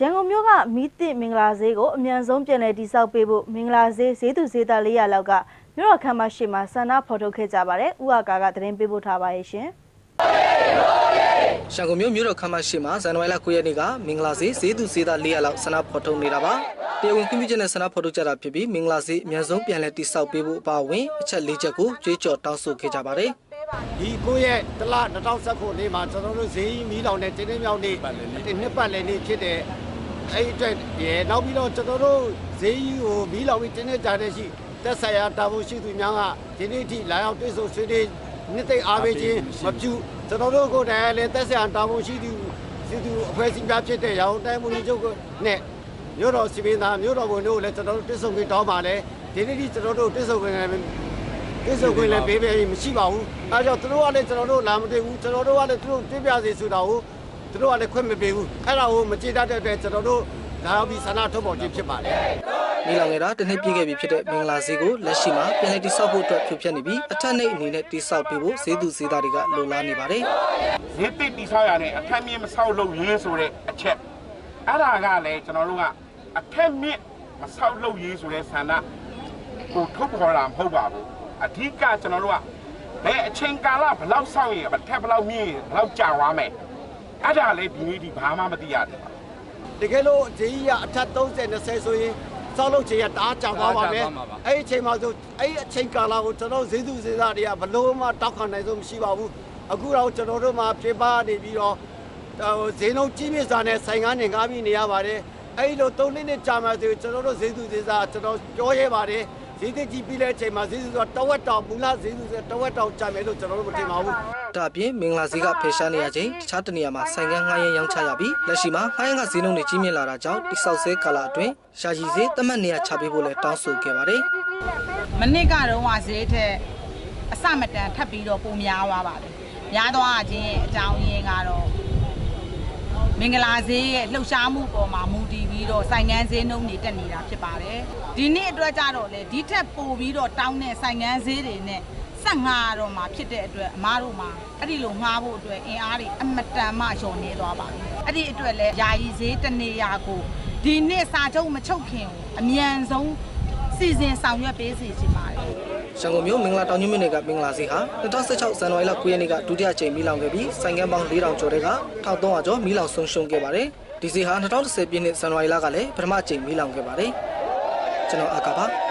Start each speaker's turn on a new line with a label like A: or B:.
A: ရန်ကုန်မြို့ကမီးတစ်မင်္ဂလာဈေးကိုအမြန်ဆုံးပြန်လည်တည်ဆောက်ပေးဖို့မင်္ဂလာဈေးဈေးသူဈေးသား400လောက်ကမြို့တော်ခမ်းမရှိမှာဆန္ဒဖော်ထုတ်ခဲ့ကြပါတယ်။ဥအာကာကသတင်းပေးပို့ထားပါရဲ့ရှင်။
B: ရှန်ကုန်မြို့မြို့တော်ခမ်းမရှိမှာဇန်နဝါရီလ9ရက်နေ့ကမင်္ဂလာဈေးဈေးသူဈေးသား400လောက်ဆန္ဒဖော်ထုတ်နေတာပါ။တရားဝင်ခွင့်ပြုချက်နဲ့ဆန္ဒဖော်ထုတ်ကြတာဖြစ်ပြီးမင်္ဂလာဈေးအမြန်ဆုံးပြန်လည်တည်ဆောက်ပေးဖို့အပါအဝင်အချက်၄ချက်ကိုကြွေးကြော်တောင်းဆိုခဲ့ကြပါတယ်။
C: ဒီကိုယ့်ရဲ့တလ2019လေးမှာကျွန်တော်တို့ဈေးမီးလောင်တဲ့တင်းတင်းမြောက်နေ့နှစ်ပတ်လည်နေ့ဖြစ်တဲ့ အဲ့ဒီအတွက်ရနောက်ပြီးတော့ကျွန်တော်တို့ဈေးကြီးကိုမီးလောင်ပြီးတင်းတင်းကြတဲ့ရှိသက်ဆိုင်ရာတာဝန်ရှိသူများကဒီနေ့ထိလာရောက်တွေ့ဆုံဆွေးနွေးနှစ်သိမ့်အားပေးခြင်းမပြုကျွန်တော်တို့ကိုယ်တိုင်လည်းသက်ဆိုင်ရာတာဝန်ရှိသူစီသူအဖွဲ့အစည်းများဖြစ်တဲ့ရောင်တိုင်းမှုချုပ်နဲ့မြို့တော်စီမင်းသားမြို့တော်ဝန်တို့လည်းကျွန်တော်တို့တွေ့ဆုံပြီးတောင်းပါလေဒီနေ့ထိကျွန်တော်တို့တွေ့ဆုံခွင့်လည်းပြည့်စုံခွင့်လည်းပေးပေးမရှိပါဘူး။အဲဒါကြောင့်သူတို့ကလည်းကျွန်တော်တို့လာမတွေ့ဘူးကျွန်တော်တို့ကလည်းသူတို့ပြပြစီဆိုတာကို သူတို့ကလည်းခွင့်မပေးဘူး။အဲဒါကိုမကြည်တတ်တဲ့အတွက်ကျွန်တော်တို့ဒါရောက်ပြီးဆန္ဒထုတ်ပေါ်ခြင်းဖြစ်ပါတယ်။
B: မိလောင်ငယ်တာတစ်နှစ်ပြည့်ခဲ့ပြီဖြစ်တဲ့မင်္ဂလာဈေးကိုလက်ရှိမှာပြန်လည်တည်ဆောက်ဖို့အတွက်ဖြစ်ဖြစ်နေပြီးအထက်နှိပ်အနေနဲ့တည်ဆောက်ပေးဖို့ဈေးသူဈေးသားတွေကလိုလားနေပါတယ်
D: ဈေးတစ်တိဆောက်ရတဲ့အထက်မြင့်မဆောက်လို့ရေးဆိုတဲ့အချက်အဲ့ဒါကလည်းကျွန်တော်တို့ကအထက်မြင့်မဆောက်လို့ရေးဆိုတဲ့ဆန္ဒကိုထုတ်ပေါ်လာမဟုတ်ပါဘူးအဓိကကျွန်တော်တို့ကဘယ်အချိန်ကာလဘယ်လောက်ဆောက်ရင်အထက်ဘယ်လောက်မြင့်ရင်ဘယ်လောက်ကြာသွားမယ် အဲ့ဒါလည်းဒီနေ့ဒီဘာမှမသိရတယ်
C: တကယ်လို့ဈေးကြီးကအထက်30 20ဆိုရင်စောက်လုပ်ချင်ရတအားကြောင်သွားပါမယ်။အဲ့ဒီအချိန်မှာဆိုအဲ့ဒီအချိန်ကာလကိုကျွန်တော်ဈေးသူဈေးသားတွေကဘလို့မှတောက်ခံနိုင်ဆုံးမရှိပါဘူး။အခုတော့ကျွန်တော်တို့မှာပြပနေပြီးတော့ဟိုဈေးနှုန်းကြီးမြင့်စွာနဲ့ဆိုင်ကားနေကားပြီးနေရပါတယ်။အဲ့ဒီလို၃နှစ်နဲ့ကြာမှဆိုကျွန်တော်တို့ဈေးသူဈေးသားကျွန်တော်ပြောရဲပါတယ်။ဈေးတစ်ကြီးပြီးတဲ့အချိန်မှာဈေးသူဆိုတဝက်တောင်မူလဈေးသူဆိုတဝက်တောင်ကြာမယ်လို့ကျွန်တော်တို့မထင်ပါဘူး။
B: ဒါအပြင်မင်္ဂလာဈေးကဖေရှားနေရချိန်တခြားတနေရာမှာဆိုင်ကန်းငှားရမ်းရောင်းချရပြီးလက်ရှိမှာငှားရမ်းကဈေးနှုန်းတွေကြီးမြင့်လာတာကြောင့်တိဆောက်ဆဲကာလအတွင်းရှာကြီးဈေးတမတ်နေရာချပေးဖို့လည်းတောင်းဆိုခဲ့ပါတယ်
E: မနစ်ကတော့ဝဈေးထက်အစမတန်ထပ်ပြီးတော့ပုံများသွားပါတယ်။များသွားခြင်းအကြောင်းရင်းကတော့ မင်္ဂလာဈေးရဲ့လှုပ်ရှားမှုပေါ်မှာမူတည်ပြီးတော့ဆိုင်ငန်းဈေးနှုန်းတွေတက်နေတာဖြစ်ပါတယ်။ဒီနေ့အတွက်ကြတော့လေဒီထက်ပိုပြီးတော့တောင်းတဲ့ဆိုင်ငန်းဈေးတွေနဲ့ဆက်ငါတော့မှာဖြစ်တဲ့အတွက်အမားတို့မှာအဲ့ဒီလိုငှားဖို့အတွက်အင်အားတွေအမတန်မှလျော်နေသွားပါပြီ။အဲ့ဒီအတွက်လဲယာယီဈေးတစ်နေရာကိုဒီနေ့စာချုပ်မချုပ်ခင်ကိုအမြန်ဆုံးစီစဉ်ဆောင်ရွက်ပေးစီချင်ပါတယ်။
B: ရှန်ကုန်မြို့မင်္ဂလာတောင်ညွန့်မြို့နယ်ကမင်္ဂလာဈေးဟာ2016ဇန်နဝါရီလ9ရက်နေ့ကဒုတိယကြိမ်မိလောင်ခဲ့ပြီးဆိုင်ကန်းပေါင်း4000ကျော်တဲ့က1300ကျော်မိလောင်ဆုံးရှုံးခဲ့ပါတယ်။ဒီဈေးဟာ2010ပြည့်နှစ်ဇန်နဝါရီလကလည်းပထမကြိမ်မိလောင်ခဲ့ပါတယ်။ကျွန်တော်အာကာပါ